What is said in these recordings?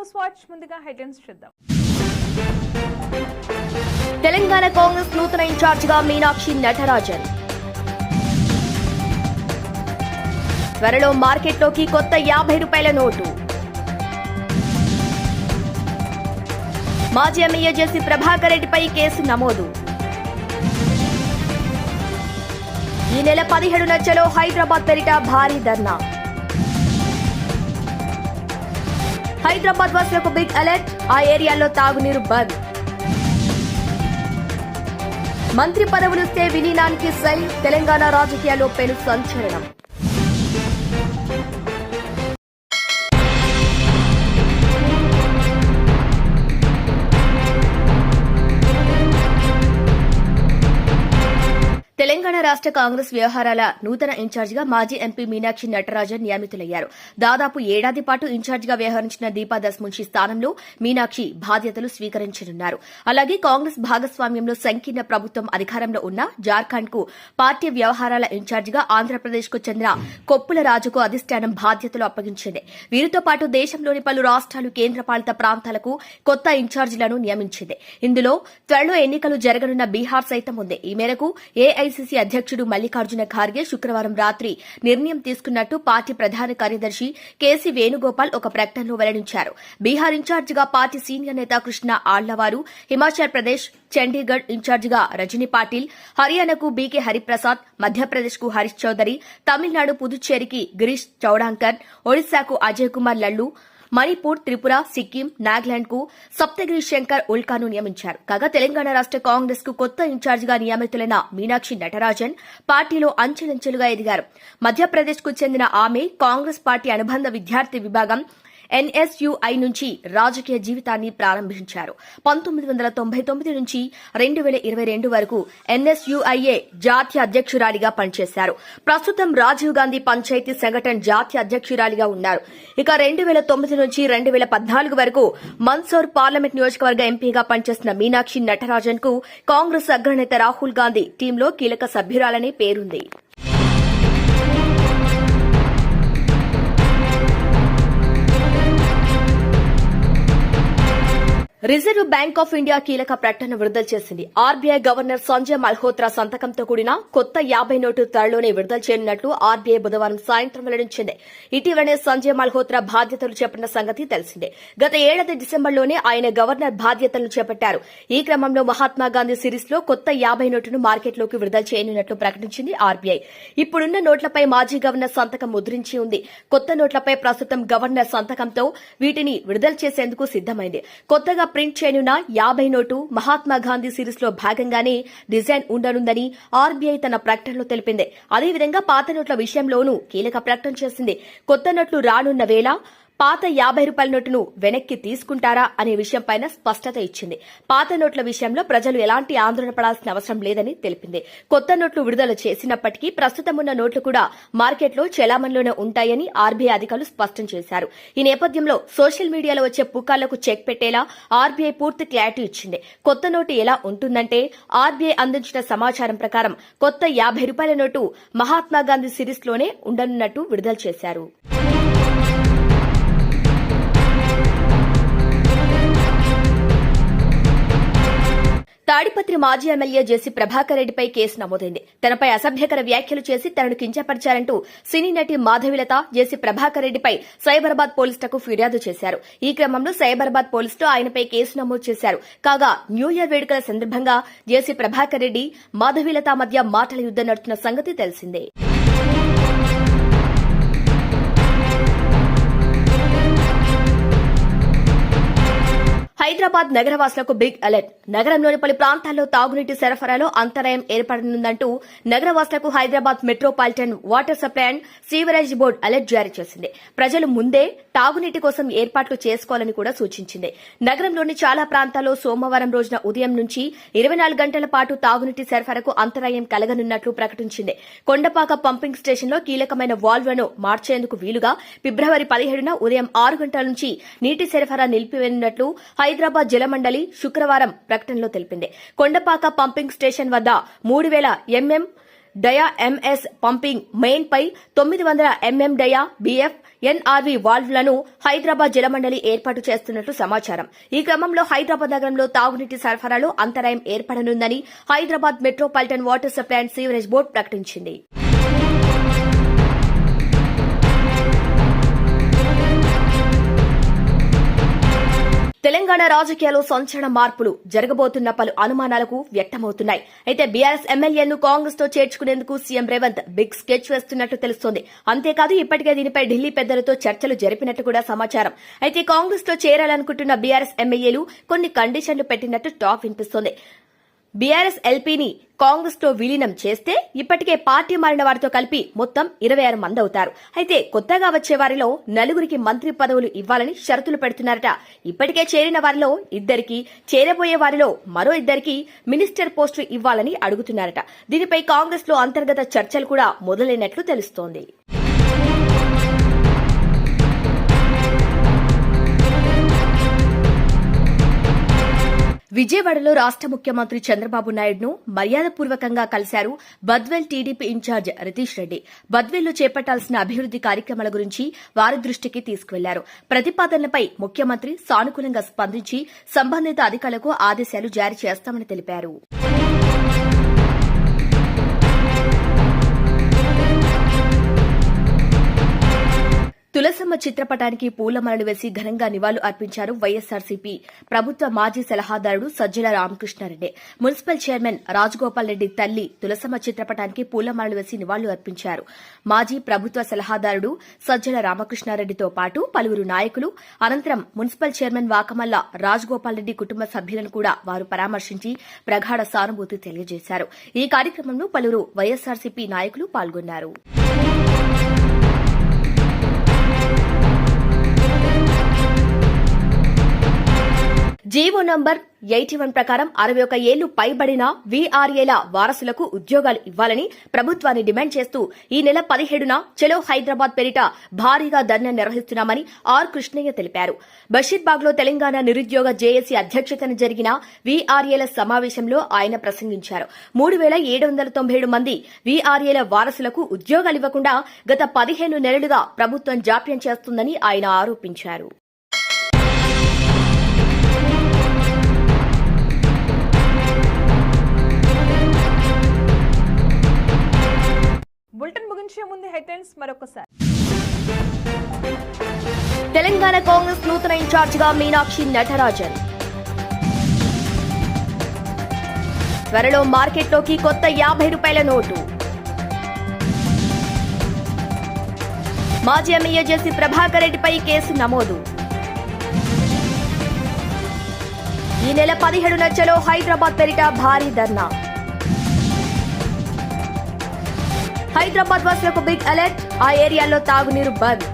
News watch ముందుగా headlines చూద్దాం. తెలంగాణ కాంగ్రెస్ నూతన ఇన్ఛార్జిగా మీనాక్షి నటరాజన్. త్వరలో మార్కెట్లోకి కొత్త యాభై రూపాయల నోటు. మాజీ ఎమ్మెల్యే జేసీ ప్రభాకర్ రెడ్డిపై కేసు నమోదు. ఈ నెల పదిహేడున చలో హైదరాబాద్ పెరిట భారీ ధర్నా. హైదరాబాద్ వాసులకు బిగ్ అలర్ట్ ఆ ఏరియాలో తాగునీరు బంద్. మంత్రి పదవులిస్తే విలీనానికి సెల్ తెలంగాణ రాజకీయాల్లో పెను సంచలనం. తెలంగాణ రాష్ట కాంగ్రెస్ వ్యవహారాల నూతన ఇన్ఛార్జిగా మాజీ ఎంపీ మీనాక్షి నటరాజన్ నియమితులయ్యారు. దాదాపు ఏడాది పాటు ఇన్ఛార్జిగా వ్యవహరించిన దీపాదాస్ మున్షి స్థానంలో మీనాక్షి బాధ్యతలు స్వీకరించనున్నారు. అలాగే కాంగ్రెస్ భాగస్వామ్యంలో సంకీర్ణ ప్రభుత్వం అధికారంలో ఉన్న జార్ఖండ్కు పార్టీ వ్యవహారాల ఇన్ఛార్జిగా ఆంధ్రప్రదేశ్కు చెందిన కొప్పుల రాజుకు అధిష్టానం బాధ్యతలు అప్పగించింది. వీరితో పాటు దేశంలోని పలు రాష్ట్రాలు కేంద్రపాలిత ప్రాంతాలకు కొత్త ఇన్ఛార్జీలను నియమించింది. ఇందులో త్వరలో ఎన్నికలు జరగనున్న బీహార్ సైతం ఉంది. ఈ మేరకు ఏఐసీసీ అధ్యక్షుడు మల్లికార్జున ఖార్గే శుక్రవారం రాత్రి నిర్ణయం తీసుకున్నట్టు పార్టీ ప్రధాన కార్యదర్శి కేసీ వేణుగోపాల్ ఒక ప్రకటనలో వెల్లడించారు. బీహార్ ఇన్ఛార్జిగా పార్టీ సీనియర్ నేత కృష్ణ ఆళ్ళవారు హిమాచల్ ప్రదేశ్ చండీగఢ్ ఇన్ఛార్జిగా రజనీ పాటిల్ హర్యానాకు బీకే హరిప్రసాద్ మధ్యప్రదేశ్కు హరీష్ చౌదరి తమిళనాడు పుదుచ్చేరికి గిరీష్ చౌడాంకర్ ఒడిశాకు అజయ్ కుమార్ లల్లు మణిపూర్ త్రిపుర సిక్కిం నాగాలాండ్కు సప్తగిరి శంకర్ ఉల్కాను నియమించారు. కాగా తెలంగాణ రాష్ట కాంగ్రెస్కు కొత్త ఇన్ఛార్జిగా నియమితులైన మీనాక్షి నటరాజన్ పార్టీలో అంచెలంచెలుగా ఎదిగారు. మధ్యప్రదేశ్కు చెందిన ఆమె కాంగ్రెస్ పార్టీ అనుబంధ విద్యార్థి విభాగం ఎన్ఎస్యుఐ నుంచి రాజకీయ జీవితాన్ని ప్రారంభించారు. పంతొమ్మిది వందల తొంభై తొమ్మిది నుంచి రెండు వేల ఇరవై రెండు వరకు ఎన్ఎస్యుఐఏ జాతీయ అధ్యక్షురాలిగా పనిచేశారు. ప్రస్తుతం రాజీవ్ గాంధీ పంచాయతీ సంఘటన జాతీయ అధ్యక్షురాలిగా ఉన్నారు. ఇక రెండు వేల తొమ్మిది నుంచి రెండు వేల పద్నాలుగు వరకు మన్సూర్ పార్లమెంట్ నియోజకవర్గ ఎంపీగా పనిచేసిన మీనాక్షి నటరాజన్కు కాంగ్రెస్ అగ్రనేత రాహుల్ గాంధీ టీంలో కీలక సభ్యురాలనే పేరుంది. రిజర్వ్ బ్యాంక్ ఆఫ్ ఇండియా కీలక ప్రకటన విడుదల చేసింది. ఆర్బీఐ గవర్నర్ సంజయ్ మల్హోత్రా సంతకంతో కూడిన కొత్త యాభై నోటు త్వరలోనే విడుదల చేయనున్నట్లు ఆర్బీఐ బుధవారం సాయంత్రం వెల్లడించింది. ఇటీవలనే సంజయ్ మల్హోత్రా బాధ్యతలు చేపట్టిన సంగతి తెలిసిందే. గత ఏడాది డిసెంబర్లోనే ఆయన గవర్నర్ బాధ్యతలను చేపట్టారు. ఈ క్రమంలో మహాత్మాగాంధీ సిరీస్లో కొత్త యాభై నోటును మార్కెట్లోకి విడుదల చేయనున్నట్లు ప్రకటించింది ఆర్బీఐ. ఇప్పుడున్న నోట్లపై మాజీ గవర్నర్ సంతకం ముద్రించి ఉంది. కొత్త నోట్లపై ప్రస్తుతం గవర్నర్ సంతకంతో వీటిని విడుదల చేసేందుకు సిద్దమైంది కొత్తగా ప్రింట్ చేయనున్న యాభై నోటు మహాత్మా గాంధీ సిరీస్లో భాగంగానే డిజైన్ ఉండనుందని ఆర్బీఐ తన ప్రకటనలో తెలిపింది. అదేవిధంగా పాత నోట్ల విషయంలోనూ కీలక ప్రకటన చేసింది. కొత్త నోట్లు రానున్న వేళ పాత యాభై రూపాయల నోటును వెనక్కి తీసుకుంటారా అనే విషయంపైన స్పష్టత ఇచ్చింది. పాత నోట్ల విషయంలో ప్రజలు ఎలాంటి ఆందోళన పడాల్సిన అవసరం లేదని తెలిపింది. కొత్త నోట్లు విడుదల చేసినప్పటికీ ప్రస్తుతం ఉన్న నోట్లు కూడా మార్కెట్లో చెలామణిలోనే ఉంటాయని ఆర్బీఐ అధికారులు స్పష్టం చేశారు. ఈ నేపథ్యంలో సోషల్ మీడియాలో వచ్చే పుకార్లకు చెక్ పెట్టేలా ఆర్బీఐ పూర్తి క్లారిటీ ఇచ్చింది. కొత్త నోటు ఎలా ఉంటుందంటే ఆర్బీఐ అందించిన సమాచారం ప్రకారం కొత్త యాభై రూపాయల నోటు మహాత్మాగాంధీ సిరీస్లోనే ఉండనున్నట్టు విడుదల చేశారు. తాడిపత్రి మాజీ ఎమ్మెల్యే జేసీ ప్రభాకర్ రెడ్డిపై కేసు నమోదైంది. తనపై అసభ్యకర వ్యాఖ్యలు చేసి తనను కించపరిచారంటూ సినీ నటి మాధవిలత జేసీ ప్రభాకర్ రెడ్డిపై సైబరాబాద్ పోలీసులకు ఫిర్యాదు చేశారు. ఈ క్రమంలో సైబరాబాద్ పోలీసులు ఆయనపై కేసు నమోదు చేశారు. కాగా న్యూ ఇయర్ వేడుకల సందర్భంగా జేసీ ప్రభాకర్ రెడ్డి మాధవిలత మధ్య మాటల యుద్దం నడుతున్న సంగతి తెలిసిందే. హైదరాబాద్ నగరవాసులకు బిగ్ అలర్ట్. నగరంలోని పలు ప్రాంతాల్లో తాగునీటి సరఫరాలో అంతరాయం ఏర్పడనుందంటూ నగరవాసులకు Hyderabad metropolitan water supply and sewerage board alert జారీ చేసింది. ప్రజలు ముందే తాగునీటి కోసం ఏర్పాట్లు చేసుకోవాలని కూడా సూచించింది. నగరంలోని చాలా ప్రాంతాల్లో సోమవారం రోజున ఉదయం నుంచి ఇరవై నాలుగు గంటల పాటు తాగునీటి సరఫరాకు అంతరాయం కలగనున్నట్లు ప్రకటించింది. కొండపాక పంపింగ్ స్టేషన్లో కీలకమైన వాల్వ్లను మార్చేందుకు వీలుగా ఫిబ్రవరి పదిహేడున ఉదయం ఆరు గంటల నుంచి నీటి సరఫరా నిలిపివేయనున్నట్లు హైదరాబాద్ జలమండలి శుక్రవారం ప్రకటనలో తెలిపింది. కొండపాక పంపింగ్ స్టేషన్ వద్ద మూడు వేల MM dia MS pumping main పై తొమ్మిది వందల ఎంఎం డయా బిఎఫ్ ఎన్ఆర్వి వాల్వ్లను హైదరాబాద్ జలమండలి ఏర్పాటు చేస్తున్నట్లు సమాచారం. ఈ క్రమంలో హైదరాబాద్ నగరంలో తాగునీటి సరఫరాలో అంతరాయం ఏర్పడనుందని Hyderabad metropolitan water supply and sewerage board ప్రకటించింది. తెలంగాణ రాజకీయాల్లో సంచలన మార్పులు జరగబోతున్న పలు అనుమానాలకు వ్యక్తమవుతున్నాయి. అయితే బీఆర్ఎస్ ఎమ్మెల్యేలను కాంగ్రెస్తో చేర్చుకునేందుకు సీఎం రేవంత్ బిగ్ స్కెచ్ వేస్తున్నట్టు తెలుస్తోంది. అంతేకాదు ఇప్పటికే దీనిపై ఢిల్లీ పెద్దలతో చర్చలు జరిపినట్టు కూడా సమాచారం. అయితే కాంగ్రెస్లో చేరాలనుకుంటున్న బీఆర్ఎస్ ఎమ్మెల్యేలు కొన్ని కండిషన్లు పెట్టినట్టు టాక్ వినిపిస్తోంది. బీఆర్ఎస్ ఎల్పీని కాంగ్రెస్లో విలీనం చేస్తే ఇప్పటికే పార్టీ మారిన వారితో కలిపి మొత్తం ఇరవై ఆరు మంది అవుతారు. అయితే కొత్తగా వచ్చే వారిలో నలుగురికి మంత్రి పదవులు ఇవ్వాలని షరతులు పెడుతున్నారట. ఇప్పటికే చేరిన వారిలో ఇద్దరికి చేరబోయే వారిలో మరో ఇద్దరికి మినిస్టర్ పోస్టులు ఇవ్వాలని అడుగుతున్నారట. దీనిపై కాంగ్రెస్లో అంతర్గత చర్చలు కూడా మొదలైనట్లు తెలుస్తోంది. విజయవాడలో రాష్ట ముఖ్యమంత్రి చంద్రబాబు నాయుడును మర్యాదపూర్వకంగా కలిశారు Badvel TDP in charge Ritish Reddy. బద్వేల్లో చేపట్టాల్సిన అభివృద్ది కార్యక్రమాల గురించి వారి దృష్టికి తీసుకువెళ్ళారు. ప్రతిపాదనలపై ముఖ్యమంత్రి సానుకూలంగా స్పందించి సంబంధిత అధికారులకు ఆదేశాలు జారీ చేస్తామని తెలిపారు. చిత్రపటానికి పూలమాలలు వేసి ఘనంగా నివాళులు అర్పించారు వైఎస్సార్సీపీ ప్రభుత్వ మాజీ సలహాదారుడు సజ్జల రామకృష్ణారెడ్డి. మున్సిపల్ చైర్మన్ రాజగోపాల్ రెడ్డి తల్లి తులసమ్మ చిత్రపటానికి పూలమాలలు వేసి నివాళులు అర్పించారు. మాజీ ప్రభుత్వ సలహాదారుడు సజ్జల రామకృష్ణారెడ్డితో పాటు పలువురు నాయకులు అనంతరం మున్సిపల్ చైర్మన్ వాకమల్ల రాజగోపాల్ రెడ్డి కుటుంబ సభ్యులను కూడా వారు పరామర్శించి ప్రగాఢ సానుభూతి తెలియజేశారు. ఈ కార్యక్రమంలో పలువురు వైఎస్సార్సీపీ నాయకులు పాల్గొన్నారు. Thank you GO number eighty one ప్రకారం అరవై ఒక ఏళ్ళు పైబడిన వీఆర్ఏల వారసులకు ఉద్యోగాలు ఇవ్వాలని ప్రభుత్వాన్ని డిమాండ్ చేస్తూ ఈ నెల పదిహేడున చెలో హైదరాబాద్ పేరిట భారీగా ధర్నా నిర్వహిస్తున్నామని ఆర్ కృష్ణయ్య తెలిపారు. బషీర్బాగ్లో తెలంగాణ నిరుద్యోగ జేఏసీ అధ్యక్షతన జరిగిన వీఆర్ఏల సమావేశంలో ఆయన ప్రసంగించారు. మూడు వేల ఏడు వందల తొంభై ఏడు మంది వీఆర్ఏల వారసులకు ఉద్యోగాలు ఇవ్వకుండా గత పదిహేను నెలలుగా ప్రభుత్వం జాప్యం చేస్తుందని ఆయన ఆరోపించారు. బులెటిన్ ముగించే ముందు హెడ్లైన్స్ మరొకసారి. తెలంగాణ కాంగ్రెస్ నూతన ఇన్ఛార్జిగా మీనాక్షి నటరాజన్. త్వరలో మార్కెట్లోకి కొత్త యాభై రూపాయల నోటు. మాజీ ఎమ్మెల్యే జేసీ ప్రభాకర్ రెడ్డిపై కేసు నమోదు. ఈ నెల పదిహేడున చలో హైదరాబాద్ పేరిట భారీ ధర్నా. హైదరాబాద్ వాసులకు బిగ్ అలర్ట్ ఆ ఏరియాలో తాగునీరు బంద్.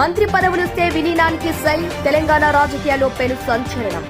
మంత్రి పదవులిస్తే విలీనానికి సెల్ తెలంగాణ రాజకీయాల్లో పెను సంచలనం.